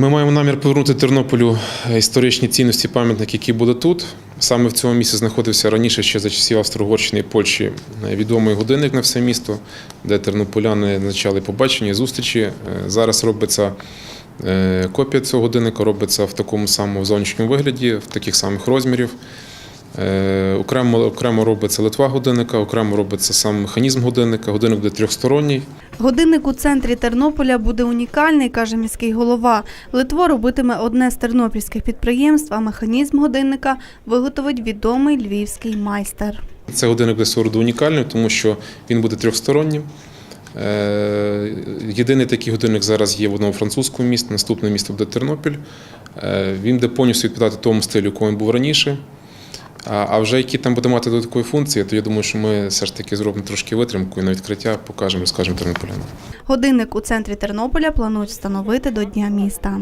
Ми маємо намір повернути Тернополю історичні цінності пам'ятник, які були тут. Саме в цьому місці знаходився раніше ще за часів Австро-Угорщини і Польщі відомий годинник на все місто, де тернополяни назначали побачення, зустрічі. Е, Зараз робиться е, копія цього годинника, робиться в такому самому зовнішньому вигляді, в таких самих розмірів. Е, Окремо, окремо робиться литва годинника, окремо робиться сам механізм годинника. Годинник буде трьохсторонній. Годинник у центрі Тернополя буде унікальний, каже міський голова. Литво робитиме одне з тернопільських підприємств, а механізм годинника виготовить відомий львівський майстер. Це годинник буде свого роду унікальний, тому що він буде трьохстороннім. Е, Єдиний такий годинник зараз є в одному французькому місті, наступне місто буде Тернопіль. Е, Він буде повністю відповідати тому стилю, якому він був раніше. А вже які там буде мати додаткові функції, то я думаю, що ми все ж таки зробимо трошки витримку і на відкриття покажемо, скажемо тернополянам. Годинник у центрі Тернополя планують встановити до Дня міста.